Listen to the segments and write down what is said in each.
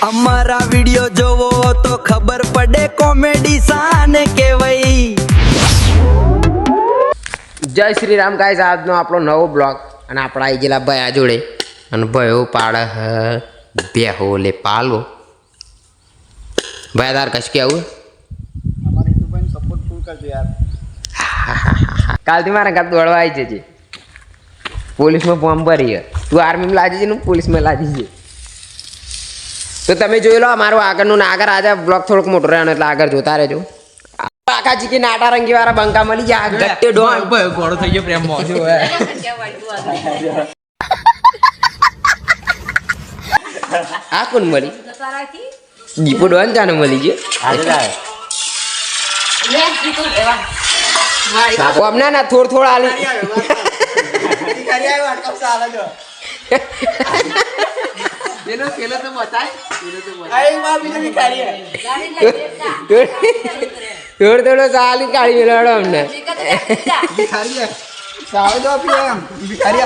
અમારા વીડિયો જોવો તો ખબર પડે કોમેડી સાને કેવાય જય શ્રી રામ ગાઈઝ આજનો આપણો નવો બ્લોગ અને આપણા આઈ ગયેલા ભયા જોડે. અને ભયો પાડ બે હો લે પાલો ભયા તાર કશ કે આવું કાલથી મારા ઘર દોડવા આવી જજે. પોલીસમાં ફોર્મ ભરી તું આર્મીમાં લાજી છે ને પોલીસમાં લાજી છે? તો તમે જોઈ લો મારું આગળનું નાગર આગળ આજે બ્લોગ થોડોક મોટો રહ્યો એટલે આગળ જોતા રહેજો. આખા કે નાટા રંગી વાળા બંકા મળી ગયા. ગટ્ટે ડોન ઘોડો થઈ ગયો પ્રેમમાં આ કોણ મળી? દીપો ડોન જાને મળી ગયો? અમને ના થોડ થોડ આલી. પેલો પેલો તો બતાય. પેલો તો બતાય. માં બીજો ભિખારી થોડો થોડો સાલી કાઢી મેળવડો અમને. ભિખારી સાવ દો પી એમ ભિખારી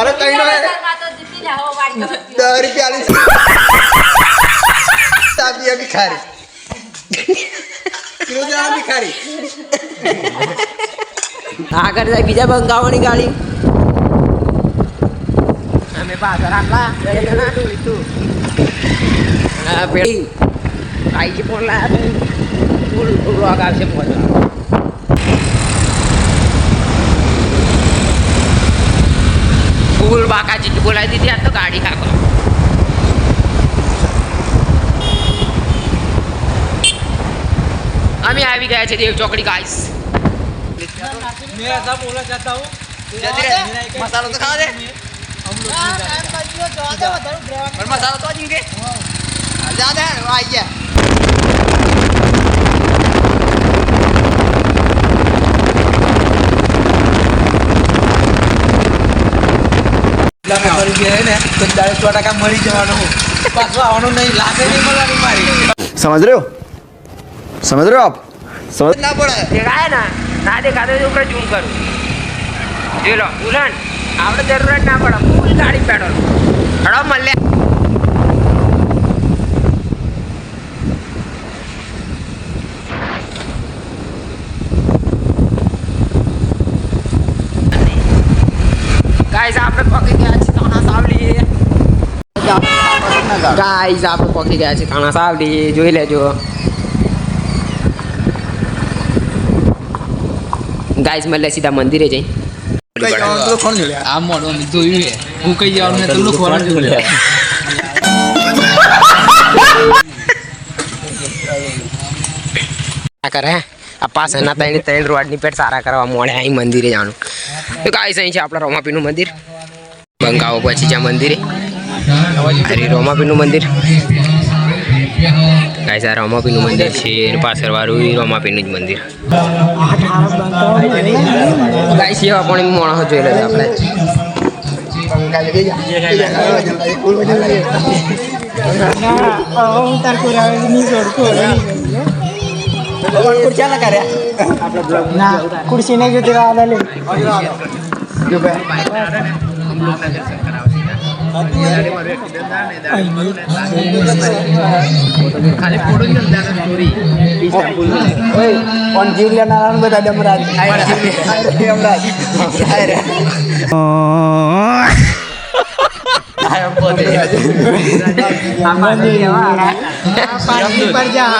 અરે તઈ નો દસ રૂપિયા સાબી ભિખારી. કિલો જણા ભિખારી. આગળ જાય બીજા બંગાવાની ગાડી. અમે પાછળ આટલા હા પેલી આઈ છે ફોન લાયા ફૂલ રોગ આવશે પહોંચવા ફૂલ બાકાજી બોલાવી દીધી આ તો ગાડી હાકો અમે આવી ગયા છે દેવ ચોકડી ગાઈસ मैं ऐसा बोलना चाहता हूँ मसाला तो खा दे पर मसाला तो जिनके ज्यादा है वो आई गया મરી ગયા ને તો ચાલીસ સો ટકા મરી જવાનું પાછું આવવાનું નહીં લાગે નહીં મળવાની મારી समझ रहे हो समझ रहे हो आप समझ ना पड़ा है દેખાય ના ના દેખાતો તો ઉપર ઝૂમ કરું જોઈ લો ઉલન આપણે જરૂરત ના પડે. ફૂલ ગાડી પેટ્રોલ. હળો મળે ગાઈઝ આપણે પકી ગયા છીએ તાણા સાવલી ગાઈઝ આપણે પકી છીએ તાણા સાવલી જોઈ લેજો. ગાઈઝ મળે સીધા મંદિરે જઈ. આ મોડો જોયું હું કઈ જવાનું ને તું જોયું આ કરે આ પાસેના ત્રણ ત્રણ રોડની પેટ સારા કરવા મોડે અહીં મંદિરે જવાનું. તો ગાઈસ અહીં છે આપણા રોમાપીનું મંદિર. બંગાવો પછી જ્યાં મંદિરે. હરી રોમાપીનું મંદિર. ગાઈસ આ રામાપીનું મંદિર છે. એની પાછળ વાળું રામાપીનું જ મંદિર. ગાઈસ એવા પણ માણસ જોઈ લેતા આપણે. ખુરશી નહીં જોતી ખાલી ફોટો જ સ્ટોરી પણ જીવ લેનારા બધા ડમરાજ ડમરાજ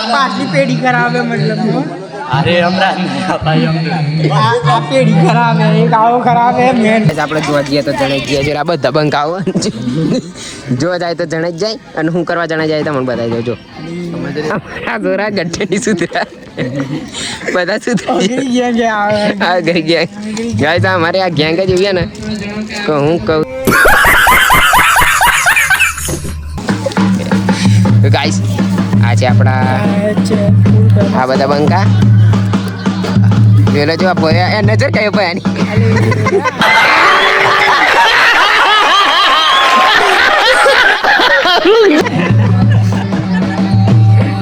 પાછી પેઢી કરાવે મતલબ અરે હમણાં ભાઈ આ પેઢી ખરાબ હે એક આવો ખરાબ હે મેન. આપણે જોવા જઈએ તો જણાઈ જઈએ જરા બધા બંક આવો જોવા જાય તો જણાઈ જાય અને હું કરવા જણાઈ જાય તો મને બતાવી આ ગોરા ગઠ્ઠેની સુધરા. બધા સુધરી. ગયા ગઈ ગયા. ગાય તો અમારે આ ગેંગ જ એવી ને કે હું કહું. ગાઈસ આજે આપણા આ બધા બંકા જોઈ જો આ ભયા એ નજર કયો ભયાની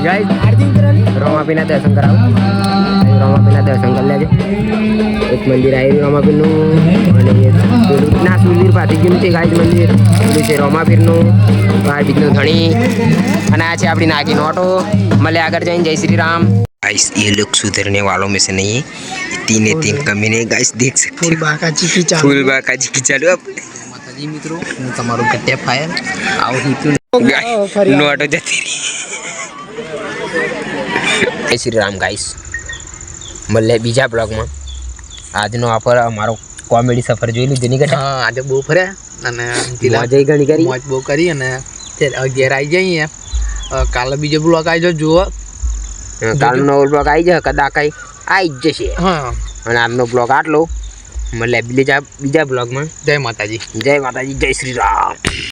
ગાઈસ રોમાપીના દર્શન કરાવો રમાપીરના દર્શન કરી લેજો એક મંદિર આવ્યું રમાપીરનું અને પેલું ના સુરવીર પાટીજીનું છે ગાય મંદિર પેલું છે રમાપીરનું બાર બીજનું ધણી અને આ છે આપણી નાગીનો ઓટો મળે આગળ જઈને જય શ્રી રામ गाइस ये लोग सुधरने वालों में से नहीं है तीन है तीन कमीने गाइस देख सकते ફૂલ બાકા ચીકી ચાલુ फूल बाकाजी की चालू अब માતાજી મિત્રો હું તમારું ગટ્ટે ફાયર આવો હિતું નો ઓટો જતી રહી જય શ્રી રામ ગાઈસ મળે બીજા બ્લોગમાં આજનો આફર અમારો કોમેડી સફર જોઈ લીધું નહીં હા આજે બહુ ફર્યા અને પેલા મજા ઘણી કરી મોજ બહુ કરી અને ત્યારે ઘેર આવી જઈએ અ, કાલે બીજો બ્લોક આવી જાઓ જુઓ કાલનો નવો બ્લોગ આવી જશે કદાચ કઈ આવી જ જશે. હા. અને આજનો બ્લોગ આટલો. મળે બીજા બીજા બ્લોગમાં જય માતાજી. જય માતાજી જય શ્રી રામ.